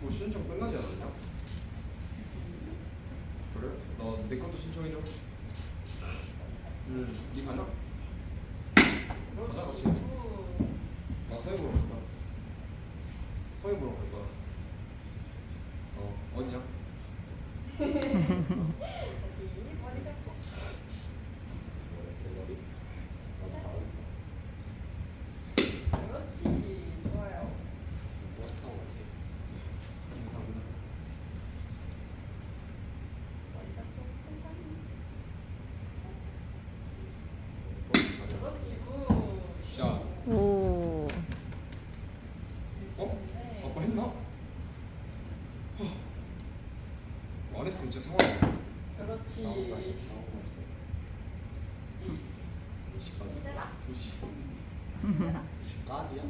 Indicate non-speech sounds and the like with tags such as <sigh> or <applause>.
뭐 신청 끝나지 않았냐? 그래? 나 내 것도 신청해줘. 응, 니 가냐? 가자 같이. 나 서해 보러 갈 거야. 서해 보러 갈 거야. 어, 어디냐? <laughs> 진짜 상황이 그렇지. 2시까지? 2시. 2시까지야?